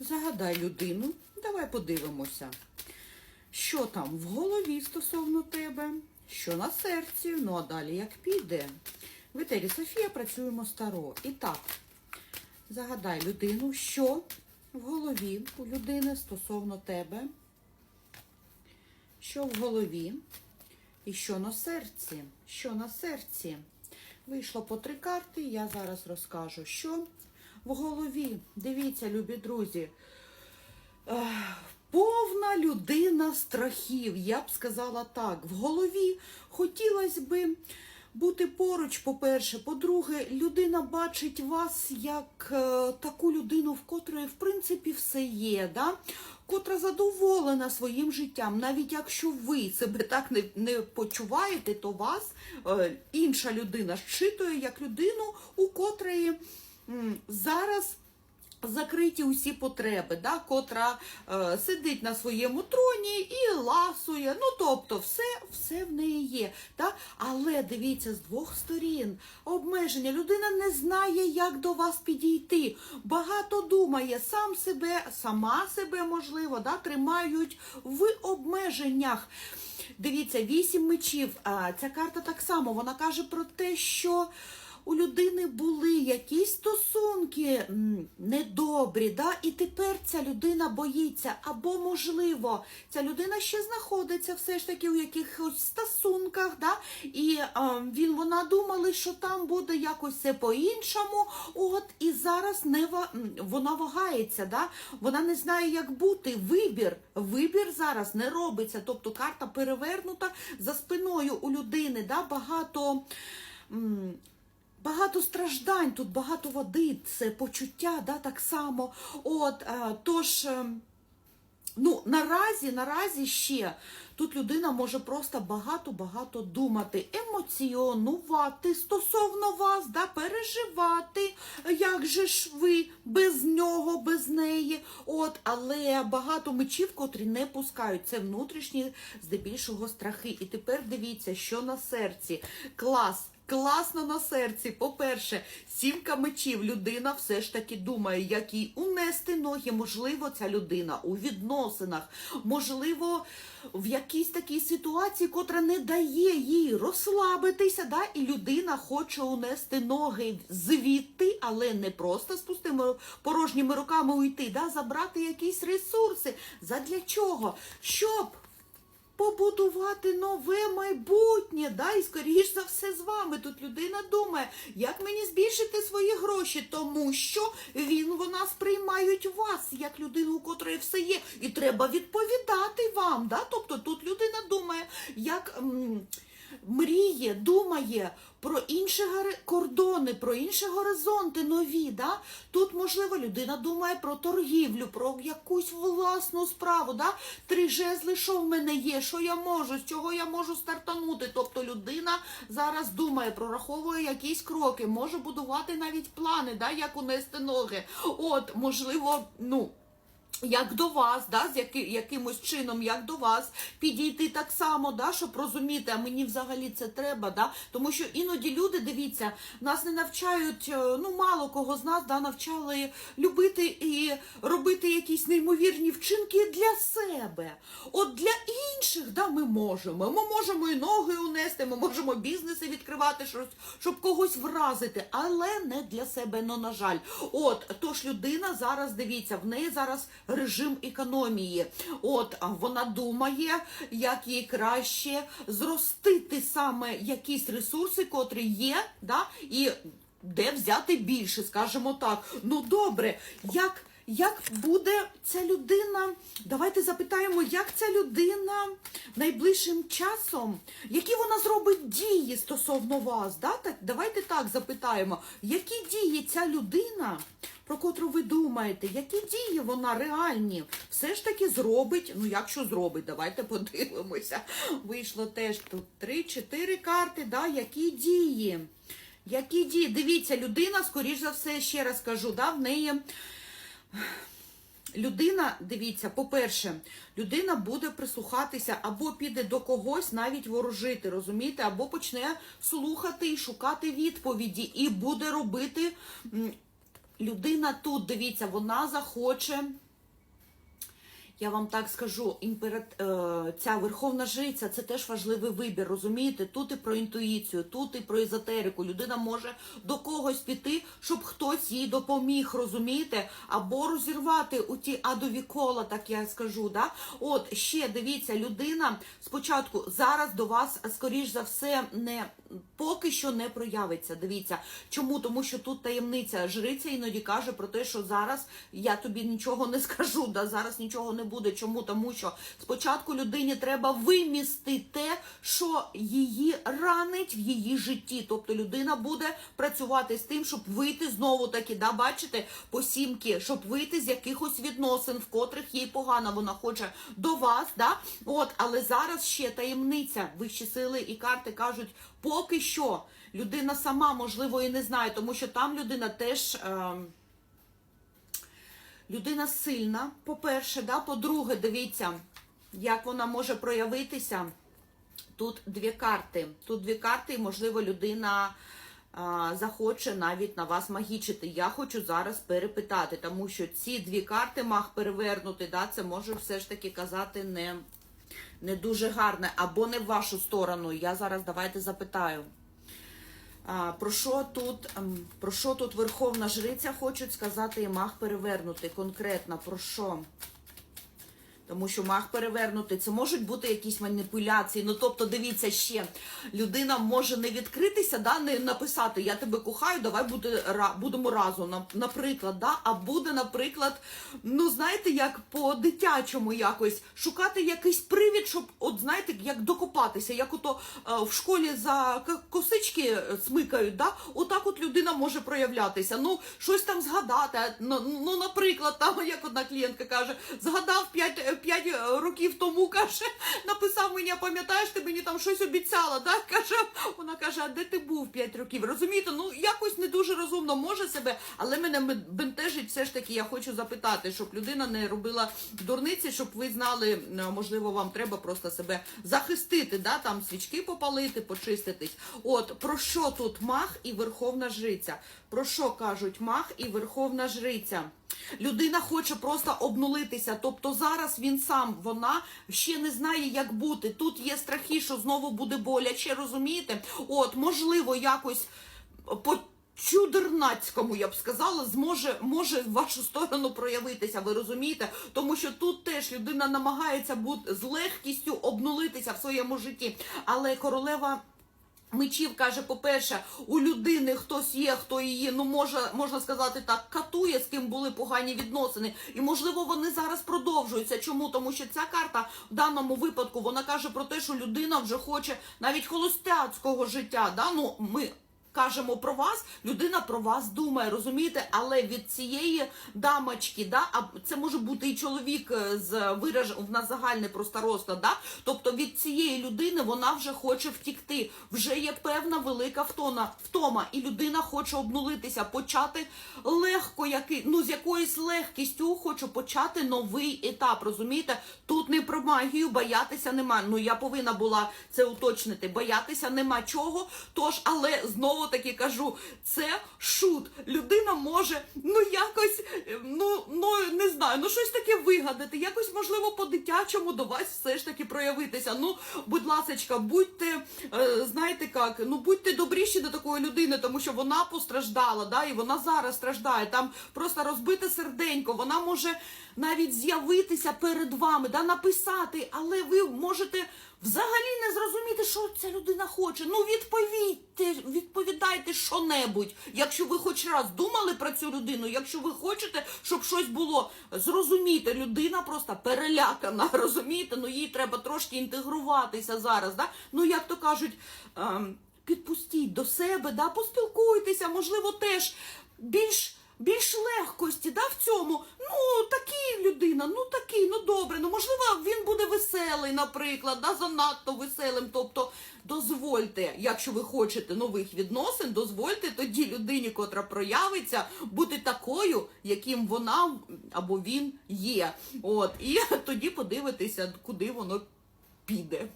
Загадай людину, давай подивимося, що там в голові стосовно тебе, що на серці, ну а далі як піде. В етері Софія працюємо старо. І так, загадай людину, що в голові у людини стосовно тебе, що в голові і що на серці, що на серці. Вийшло по три карти, я зараз розкажу, що в голові. Дивіться, любі друзі. Повна людина страхів, я б сказала так. В голові хотілося би бути поруч, по-перше. По-друге, людина бачить вас як е, таку людину, в котрої, в принципі, все є, да? котра задоволена своїм життям. Навіть якщо ви себе так не, не почуваєте, то вас е, інша людина щитує як людину, у котрої зараз закриті усі потреби, да, котра е, сидить на своєму троні і ласує. Ну, тобто, все, все в неї є. Да? Але дивіться, з двох сторін обмеження. Людина не знає, як до вас підійти. Багато думає, сам себе, сама себе, можливо, да, тримають в обмеженнях. Дивіться, вісім мечів. А, ця карта так само, вона каже про те, що у людини були якісь стосунки недобрі, да? і тепер ця людина боїться. Або, можливо, ця людина ще знаходиться все ж таки у якихось стосунках, да? і а, він, вона думали, що там буде якось все по-іншому. От, і зараз не ва... вона вагається, да? вона не знає, як бути. Вибір, вибір зараз не робиться. Тобто карта перевернута за спиною у людини, да? багато. Багато страждань, тут багато води, це почуття, да, так само. От, е, тож, е, ну, наразі, наразі ще тут людина може просто багато-багато думати, емоціонувати стосовно вас, да, переживати, як же ж ви без нього, без неї. От, але багато мечів, котрі не пускають. Це внутрішні, здебільшого, страхи. І тепер дивіться, що на серці. Клас. Класно на серці. По-перше, сімка мечів. Людина все ж таки думає, як їй унести ноги. Можливо, ця людина у відносинах, можливо, в якійсь такій ситуації, котра не дає їй розслабитися. Да? І людина хоче унести ноги звідти, але не просто з пустими порожніми руками уйти, да? забрати якісь ресурси. Задля чого? Щоб побудувати нове майбутнє, да, і скоріш за все з вами. Тут людина думає, як мені збільшити свої гроші, тому що він, вона сприймають вас як людину, у котрої все є, і треба відповідати вам. Да? Тобто тут людина думає, як. Мріє, думає про інші кордони, про інші горизонти нові. Да? Тут, можливо, людина думає про торгівлю, про якусь власну справу. Да? Три жезли, що в мене є, що я можу, з чого я можу стартанути. Тобто людина зараз думає, прораховує якісь кроки, може будувати навіть плани, да? як унести ноги. От, можливо, ну. Як до вас, да, з яки, якимось чином, як до вас, підійти так само, да, щоб розуміти, а мені взагалі це треба, да, тому що іноді люди, дивіться, нас не навчають, е, ну мало кого з нас да, навчали любити і робити якісь неймовірні вчинки для себе. От для інших, да, ми можемо. Ми можемо і ноги унести, ми можемо бізнеси відкривати, щось, щоб когось вразити, але не для себе, ну на жаль. От, тож людина зараз, дивіться, в неї зараз режим економії. От вона думає, як їй краще зростити саме якісь ресурси, котрі є, да, і де взяти більше, скажімо так. Ну добре, як. Як буде ця людина? Давайте запитаємо, як ця людина найближчим часом, які вона зробить дії стосовно вас? Да? Так, давайте так запитаємо, які дії ця людина, про котру ви думаєте, які дії вона реальні, все ж таки зробить. Ну, якщо зробить, давайте подивимося. Вийшло теж тут 3-4 карти, да? які дії? Які дії? Дивіться, людина, скоріш за все, ще раз кажу, да, в неї. Людина, дивіться, по-перше, людина буде прислухатися або піде до когось навіть ворожити, розумієте, або почне слухати і шукати відповіді, і буде робити. Людина тут, дивіться, вона захоче Я вам так скажу, імперат... е, ця верховна жриця це теж важливий вибір. Розумієте? Тут і про інтуїцію, тут і про езотерику. Людина може до когось піти, щоб хтось їй допоміг, розумієте? Або розірвати у ті адові кола, так я скажу. Да? От ще дивіться, людина спочатку зараз до вас, скоріш за все, не поки що не проявиться. Дивіться, чому? Тому що тут таємниця жриця іноді каже про те, що зараз я тобі нічого не скажу, да зараз нічого не буде. Чому? Тому що спочатку людині треба вимісти те, що її ранить в її житті. Тобто людина буде працювати з тим, щоб вийти знову таки, да, бачите, по сімки, щоб вийти з якихось відносин, в котрих їй погано, вона хоче до вас, да? От, але зараз ще таємниця, вищі сили і карти кажуть, поки що людина сама, можливо, і не знає, тому що там людина теж. Е- Людина сильна, по-перше, да? по-друге, дивіться, як вона може проявитися. Тут дві карти. Тут дві карти, і, можливо, людина а, захоче навіть на вас магічити. Я хочу зараз перепитати, тому що ці дві карти маг перевернути, да, це може все ж таки казати не, не дуже гарне, або не в вашу сторону. Я зараз давайте запитаю. Про що тут ем, про що тут Верховна Жриця хочуть сказати і маг перевернути конкретно про що? Тому що маг перевернути, це можуть бути якісь маніпуляції. Ну тобто, дивіться ще, людина може не відкритися, да, не написати Я тебе кохаю, давай буде, ра- будемо разом. на- Наприклад, да, а буде, наприклад, ну знаєте, як по-дитячому якось шукати якийсь привід, щоб, от знаєте, як докопатися, як ото е, в школі за косички е, смикають, да, отак от людина може проявлятися. Ну, щось там згадати. Ну, ну наприклад, там як одна клієнтка каже, згадав 5, 5 років тому, каже, написав мені, пам'ятаєш, ти мені там щось обіцяла, да? каже, вона каже, а де ти був 5 років? Розумієте, ну якось не дуже розумно може себе, але мене бентежить все ж таки, я хочу запитати, щоб людина не робила дурниці, щоб ви знали, е, можливо, вам треба просто себе захистити, да? там свічки попалити, почиститись. От, про що тут мах і верховна жриця? Про що кажуть мах і верховна жриця? Людина хоче просто обнулитися. Тобто зараз він сам, вона ще не знає, як бути. Тут є страхи, що знову буде боляче, розумієте? От, можливо, якось по. Чудернацькому, я б сказала, зможе може в вашу сторону проявитися, ви розумієте? Тому що тут теж людина намагається бути з легкістю обнулитися в своєму житті. Але королева Мечів каже, по-перше, у людини хтось є, хто її, ну може, можна сказати так, катує, з ким були погані відносини. І можливо вони зараз продовжуються. Чому? Тому що ця карта в даному випадку вона каже про те, що людина вже хоче навіть холостяцького життя. Да? Ну, ми кажемо про вас, людина про вас думає, розумієте? Але від цієї дамочки, да, а це може бути і чоловік е, з вираж... в нас загальний просто розклад, да? тобто від цієї людини вона вже хоче втікти. Вже є певна велика втона, втома, і людина хоче обнулитися, почати легко, який, ну з якоюсь легкістю хочу почати новий етап. Розумієте? Тут не про магію, боятися нема. Ну я повинна була це уточнити. Боятися нема чого. Тож, але знову таки кажу, це шут. Людина може ну якось, е, ну ну не знаю, ну щось таке вигадати, якось можливо по-дитячому до вас все ж таки проявитися. Ну, будь ласочка, будьте, е, знаєте як, ну будьте добріші до такої людини, тому що вона постраждала, да, і вона зараз страждає. Там просто розбите серденько, вона може навіть з'явитися перед вами, да, написати, але ви можете взагалі не зрозуміти, що ця людина хоче. Ну відповідьте, відповідайте що-небудь. Якщо ви хоч раз думали про цю людину, якщо ви хочете, щоб щось було, зрозумійте, людина просто перелякана, розумієте? Ну їй треба трошки інтегруватися зараз. Да? Ну як то кажуть. Ем, Підпустіть до себе, да, поспілкуйтеся, можливо, теж більш більш легкості, да, в цьому. Ну, такий людина, ну такий, ну добре. Ну можливо, він буде веселий, наприклад, да, занадто веселим. Тобто, дозвольте, якщо ви хочете нових відносин, дозвольте тоді людині, котра проявиться, бути такою, яким вона або він є. От, і тоді подивитися, куди воно піде.